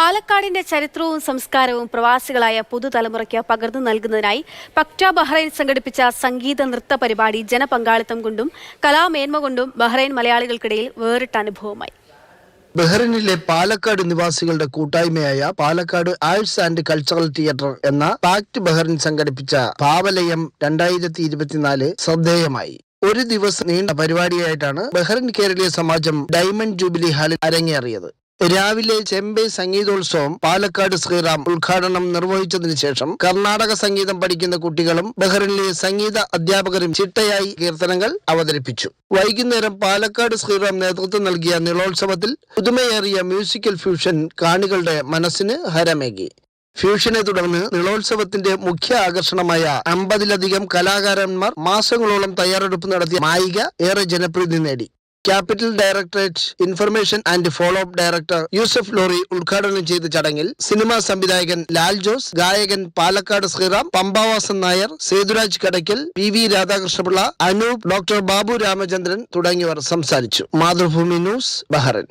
പാലക്കാടിന്റെ ചരിത്രവും സംസ്കാരവും പ്രവാസികളായ പുതുതലമുറയ്ക്ക് പകർന്നു നൽകുന്നതിനായി പക്ട ബഹ്റൈൻ സംഘടിപ്പിച്ച സംഗീത നൃത്ത പരിപാടി ജനപങ്കാളിത്തം കൊണ്ടും കലാമേന്മ കൊണ്ടും ബഹ്റൈൻ മലയാളികൾക്കിടയിൽ വേറിട്ട അനുഭവമായി. ബഹ്റിനിലെ പാലക്കാട് നിവാസികളുടെ കൂട്ടായ്മയായ Palakkad arts and cultural theatre എന്ന പാക്ട് ബഹ്റിൻ സംഘടിപ്പിച്ച പാവലയം രണ്ടായിരത്തി ഇരുപത്തിനാല് ശ്രദ്ധേയമായി. ഒരു ദിവസം നീണ്ട പരിപാടിയായിട്ടാണ് ബഹ്റിൻ കേരളീയ സമാജം ഡയമണ്ട് ജൂബിലി ഹാളിൽ അരങ്ങേറിയത്. രാവിലെ ചെമ്പൈ സംഗീതോത്സവം പാലക്കാട് ശ്രീറാം ഉദ്ഘാടനം നിർവഹിച്ചതിനു ശേഷം കർണാടക സംഗീതം പഠിക്കുന്ന കുട്ടികളും ബഹ്റിനിലെ സംഗീത അധ്യാപകരും ചിട്ടയായി കീർത്തനങ്ങൾ അവതരിപ്പിച്ചു. വൈകുന്നേരം പാലക്കാട് ശ്രീറാം നേതൃത്വം നൽകിയ നിളോത്സവത്തിൽ പുതുമയേറിയ മ്യൂസിക്കൽ ഫ്യൂഷൻ കാണികളുടെ മനസ്സിന് ഹരമേകി. ഫ്യൂഷനെ തുടർന്ന് നിളോത്സവത്തിന്റെ മുഖ്യ ആകർഷണമായ അമ്പതിലധികം കലാകാരന്മാർ മാസങ്ങളോളം തയ്യാറെടുപ്പ് നടത്തിയ മായിക ഏറെ ജനപ്രീതി നേടി. Capital directorate information and follow up director Yusuf Lori ഉദ്ഘാടനം ചെയ്ത ചടങ്ങിൽ സിനിമാ സംവിധായകൻ ലാൽ ജോസ് ഗായകൻ Palakkad Sreeram Pampavasan Nair Sethuraj Kadakkal P V Radhakrishnapillai Anoop doctor Babu Ramachandran തുടങ്ങിയവർ സംസാരിച്ചു. Mathrubhumi news Bahrain.